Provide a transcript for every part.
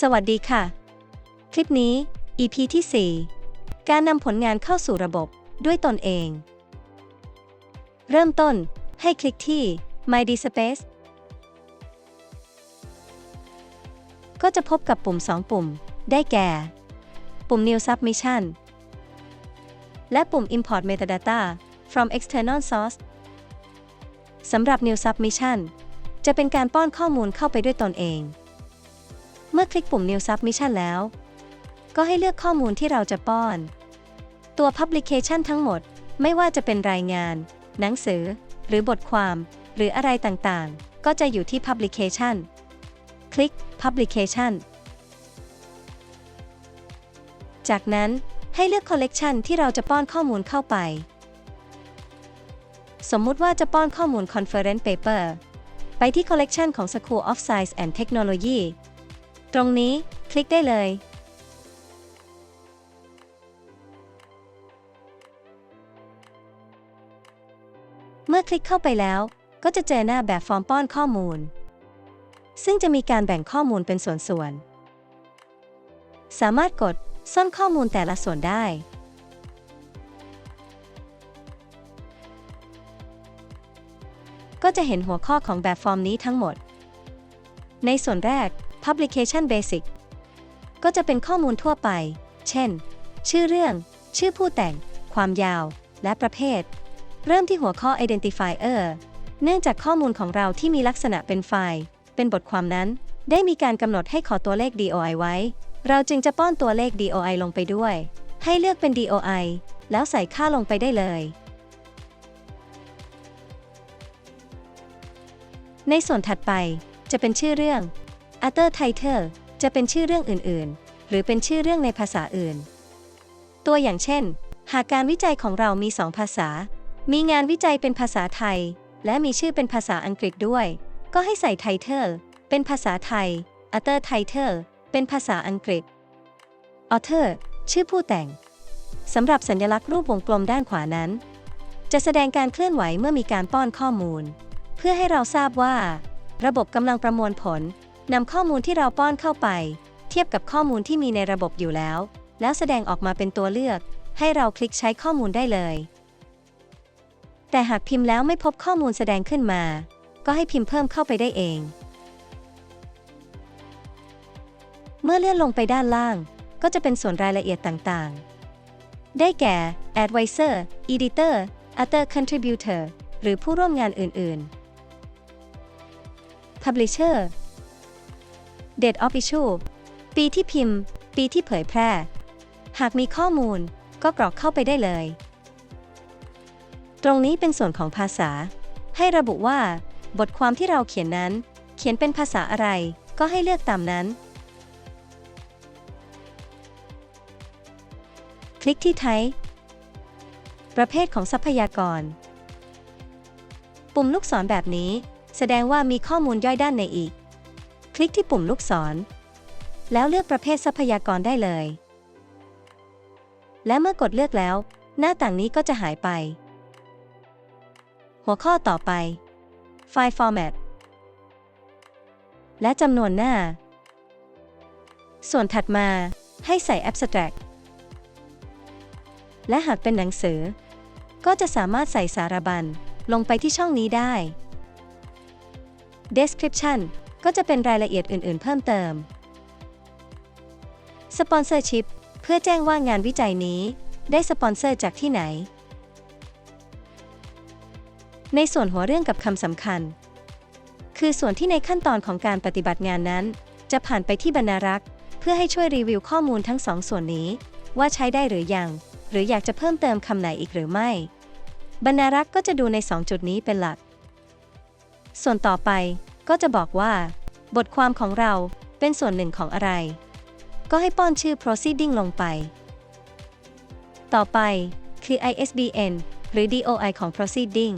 สวัสดีค่ะ คลิปนี้ EP ที่ 4 การนำผลงานเข้าสู่ระบบด้วยตนเอง เริ่มต้นให้คลิกที่ My DSpace ก็จะพบกับปุ่ม 2 ปุ่ม ได้แก่ ปุ่ม New Submission และปุ่ม Import Metadata from External Source สำหรับ New Submission จะเป็นการป้อนข้อมูลเข้าไปด้วยตนเอง มื่อคลิกปุ่ม New Submission แล้ว ก็ให้เลือกข้อมูลที่เราจะป้อน ตัว Publication ทั้งหมดไม่ว่าจะเป็นรายงาน หนังสือ หรือบทความ หรืออะไรต่างๆ ก็จะอยู่ที่ Publication คลิก Publication จากนั้นให้เลือก Collection ที่เราจะป้อนข้อมูลเข้าไป สมมุติว่าจะป้อนข้อมูล Conference Paper ไปที่ Collection ของ School of Science and Technology ตรงนี้คลิกได้เลย เมื่อคลิกเข้าไปแล้ว ก็จะเจอหน้าแบบฟอร์มป้อนข้อมูล ซึ่งจะมีการแบ่งข้อมูลเป็นส่วนๆ สามารถกดซ่อนข้อมูลแต่ละส่วนได้ ก็จะเห็นหัวข้อของแบบฟอร์มนี้ทั้งหมด ในส่วนแรก Publication Basic ก็จะเป็นข้อมูลทั่วไป เช่น ชื่อเรื่อง ชื่อผู้แต่ง ความยาว และประเภท เริ่มที่หัวข้อ Identifier เนื่องจากข้อมูลของเราที่มีลักษณะเป็นไฟล์ เป็นบทความนั้น ได้มีการกำหนดให้ขอตัวเลข DOI ไว้ เราจึงจะป้อนตัวเลข DOI ลงไปด้วย ให้เลือกเป็น DOI แล้วใส่ค่าลงไปได้เลย ในส่วนถัดไปจะเป็นชื่อเรื่อง Other Title จะเป็นชื่อเรื่องอื่นๆ หรือเป็นชื่อเรื่องในภาษาอื่น ตัวอย่างเช่น หากการวิจัยของเรามี2ภาษา มีงานวิจัยเป็นภาษาไทย และมีชื่อเป็นภาษาอังกฤษด้วย ก็ให้ใส่ Title เป็นภาษาไทย Other Title เป็นภาษาอังกฤษ Author ชื่อผู้แต่ง สำหรับสัญลักษณ์รูปวงกลมด้านขวานั้น จะแสดงการเคลื่อนไหวเมื่อมีการป้อนข้อมูล เพื่อให้เราทราบว่า ระบบกำลังประมวลผล นำข้อมูลที่เราป้อนเข้าไป เทียบกับข้อมูลที่มีในระบบอยู่แล้ว แล้วแสดงออกมาเป็นตัวเลือก ให้เราคลิกใช้ข้อมูลได้เลย แต่หากพิมพ์แล้วไม่พบข้อมูลแสดงขึ้นมา ก็ให้พิมพ์เพิ่มเข้าไปได้เอง เมื่อเลื่อนลงไปด้านล่าง ก็จะเป็นส่วนรายละเอียดต่างๆ ได้แก่ Advisor Editor Other Contributor หรือผู้ร่วมงานอื่นๆ Publisher Date of Issue ปีที่พิมพ์ ปีที่เผยแพร่ หากมีข้อมูลก็กรอกเข้าไปได้เลย ตรงนี้เป็นส่วนของภาษา ให้ระบุว่า บทความที่เราเขียนนั้น เขียนเป็นภาษาอะไร ก็ให้เลือกตามนั้น คลิกที่ Type ประเภทของทรัพยากร ปุ่มลูกศรแบบนี้ แสดงว่ามีข้อมูลย่อยด้านในอีก คลิกที่ปุ่มลูกศร แล้วเลือกประเภททรัพยากรได้เลย และเมื่อกดเลือกแล้ว หน้าต่างนี้ก็จะหายไป หัวข้อต่อไป ไฟล์ Format และจำนวนหน้า ส่วนถัดมาให้ใส่ Abstract และหากเป็นหนังสือ ก็จะสามารถใส่สารบัญลงไปที่ช่องนี้ได้ Description ก็จะเป็นรายละเอียดอื่น ๆ เพิ่มเติม Sponsorship เพื่อแจ้งว่างานวิจัยนี้ ได้สปอนเซอร์จากที่ไหน ในส่วนหัวเรื่องกับคำสำคัญ คือส่วนที่ในขั้นตอนของการปฏิบัติงานนั้น จะผ่านไปที่บรรณารักษ์ เพื่อให้ช่วยรีวิวข้อมูลทั้งสองส่วนนี้ ว่าใช้ได้หรือยัง หรืออยากจะเพิ่มเติมคำไหนอีกหรือไม่ บรรณารักษ์ก็จะดูใน 2 จุดนี้เป็นหลัก ส่วนต่อไป ก็จะบอกว่า บทความของเราเป็นส่วนหนึ่งของอะไร ก็ให้ป้อนชื่อ proceeding ลงไป ต่อไปคือ ISBN หรือ DOI ของ proceeding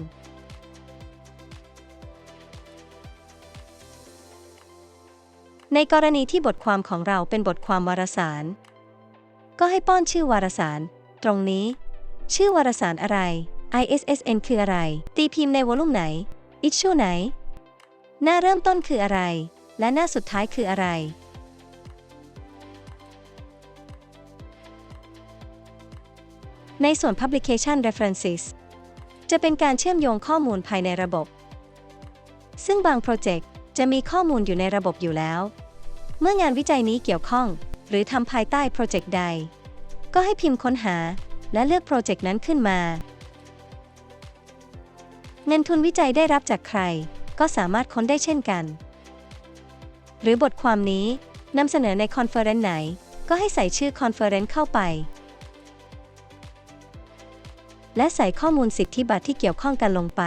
ในกรณีที่บทความของเราเป็นบทความวารสาร ก็ให้ป้อนชื่อวารสาร ตรงนี้ ชื่อวารสารอะไร ISSN คืออะไร ตีพิมพ์ในวอลุ่มไหน issue ไหน หน้าเริ่มต้นคืออะไร และหน้าสุดท้ายคืออะไร ในส่วน Publication References จะเป็นการเชื่อมโยงข้อมูลภายในระบบ ซึ่งบางโปรเจกต์จะมีข้อมูลอยู่ในระบบอยู่แล้ว เมื่องานวิจัยนี้เกี่ยวข้อง หรือทำภายใต้โปรเจกต์ใด ก็ให้พิมพ์ค้นหา และเลือกโปรเจกต์นั้นขึ้นมา เงินทุนวิจัยได้รับจากใคร ก็สามารถค้นได้เช่นกัน หรือบทความนี้นำเสนอในคอนเฟอเรนซ์ไหน ก็ให้ใส่ชื่อคอนเฟอเรนซ์เข้าไป และใส่ข้อมูลสิทธิบัตรที่เกี่ยวข้องกันลงไป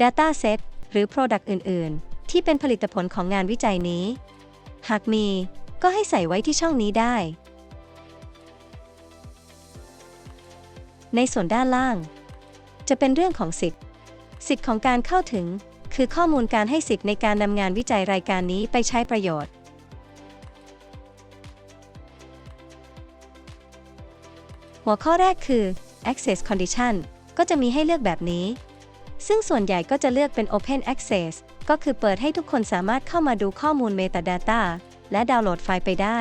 Data Set หรือ Product อื่น ๆ ที่เป็นผลิตผลของงานวิจัยนี้ หากมีก็ให้ใส่ไว้ที่ช่องนี้ได้ ในส่วนด้านล่าง จะเป็นเรื่องของสิทธิ์ สิทธิ์ของการเข้าถึง คือข้อมูลการให้สิทธิ์ในการนำงานวิจัยรายการนี้ไปใช้ประโยชน์ หัวข้อแรกคือ access condition ก็จะมีให้เลือกแบบนี้ ซึ่งส่วนใหญ่ก็จะเลือกเป็น open access ก็คือเปิดให้ทุกคนสามารถเข้ามาดูข้อมูล metadata และดาวน์โหลดไฟล์ไปได้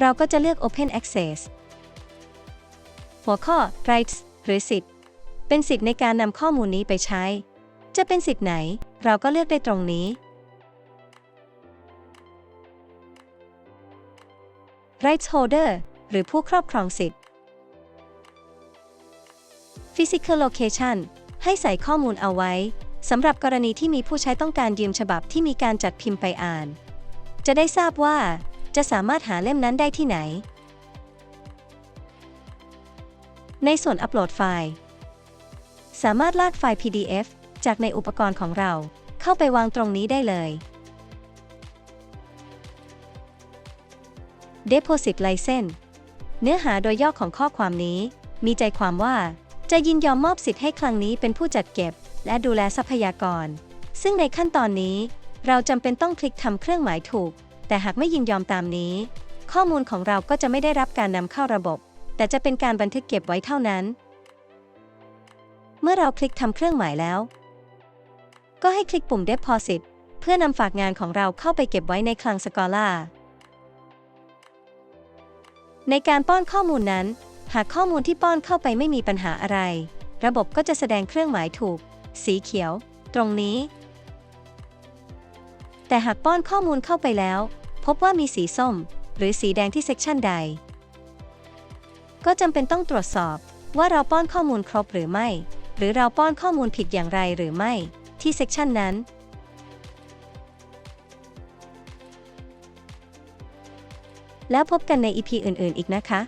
เราก็จะเลือก open access หัวข้อ rights หรือสิทธิ์ เป็นสิทธิ์ในการนำข้อมูลนี้ไปใช้ จะเป็นสิทธิ์ไหน เราก็เลือกได้ตรงนี้ rights holder หรือผู้ครอบครองสิทธิ์ physical location ให้ใส่ข้อมูลเอาไว้สำหรับกรณีที่มีผู้ใช้ต้องการยืมฉบับที่มีการจัดพิมพ์ไปอ่าน จะได้ทราบว่า จะสามารถหาเล่มนั้นได้ที่ไหน ในส่วนอัปโหลดไฟล์ สามารถลากไฟล์ PDF จากในอุปกรณ์ของเราเข้าไปวางตรงนี้ได้เลย Deposit License เนื้อหาโดยย่อของข้อความนี้ มีใจความว่าจะยินยอมมอบสิทธิ์ให้คลังนี้เป็นผู้จัดเก็บ และดูแลทรัพยากร ซึ่งในขั้นตอนนี้ เราจำเป็นต้องคลิกทำเครื่องหมายถูก แต่หากไม่ยินยอมตามนี้ ข้อมูลของเราก็จะไม่ได้รับการนำเข้าระบบ แต่จะเป็นการบันทึกเก็บไว้เท่านั้น เมื่อเราคลิกทำเครื่องหมายแล้ว ก็ให้คลิกปุ่ม Deposit เพื่อนำฝากงานของเราเข้าไปเก็บไว้ในคลังสกอล่าในการป้อนข้อมูลนั้น หากข้อมูลที่ป้อนเข้าไปไม่มีปัญหาอะไร ระบบก็จะแสดงเครื่องหมายถูก สีเขียว ตรงนี้ แต่หากป้อนข้อมูลเข้าไปแล้ว พบว่ามีสีส้ม หรือสีแดงที่เซกชันใด ก็จำเป็นต้องตรวจสอบว่าเราป้อนข้อมูลครบหรือไม่ หรือเราป้อนข้อมูลผิดอย่างไรหรือไม่ ที่เซกชันนั้น แล้วพบกันในอีพีอื่นๆอีกนะคะ